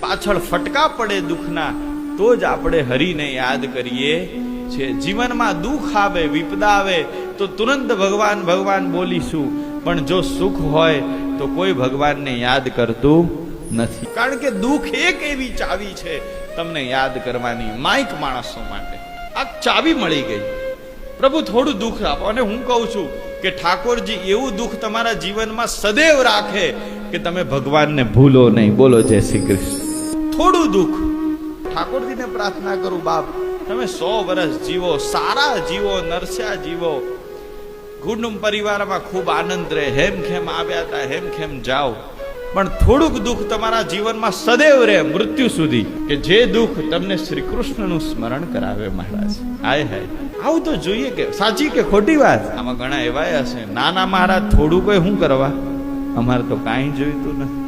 પાછળ ફટકા પડે દુઃખના, તો જ આપણે હરિને યાદ કરીએ છે જીવનમાં દુઃખ આવે, વિપદા આવે, તો તુરંત ભગવાન ભગવાન બોલીશું. પણ જો સુખ હોય, તો કોઈ ભગવાનને યાદ કરતું નથી. કારણ કે દુઃખ એક એવી ચાવી છે, તમને યાદ કરવાની માઇક માણસો માટે. આ ચાવી મળી ગઈ. પ્રભુ, થોડું દુઃખ આપો. અને હું કહું છું કે ઠાકોરજી, એવું દુઃખ તમારા જીવનમાં સદૈવ રાખે કે તમે ભગવાનને ભૂલો નહીં. બોલો, જય શ્રી કૃષ્ણ. થોડું દુઃખ. ઠાકોરજીને પ્રાર્થના કરું બાપ. તમે સો વર્ષ જીવો સારા જીવો નરસ્યા જીવો. કુટુંબ પરિવારમાં ખૂબ આનંદ રહે. હેમ ખેમ આવ્યા હતા હેમ ખેમ જાઓ. પણ થોડુંક દુઃખ તમારા જીવનમાં સદૈવ રહે મૃત્યુ સુધી. કે જે દુઃખ તમને શ્રી કૃષ્ણનું સ્મરણ કરાવે મહારાજ. હાય હાય. આવું તો જોઈએ કે સાચી કે ખોટી વાત? આમાં ઘણા એવા હશે નાના મહારાજ થોડું કોઈ શું કરવા? અમારે તો કાંઈ જોઈતું નથી.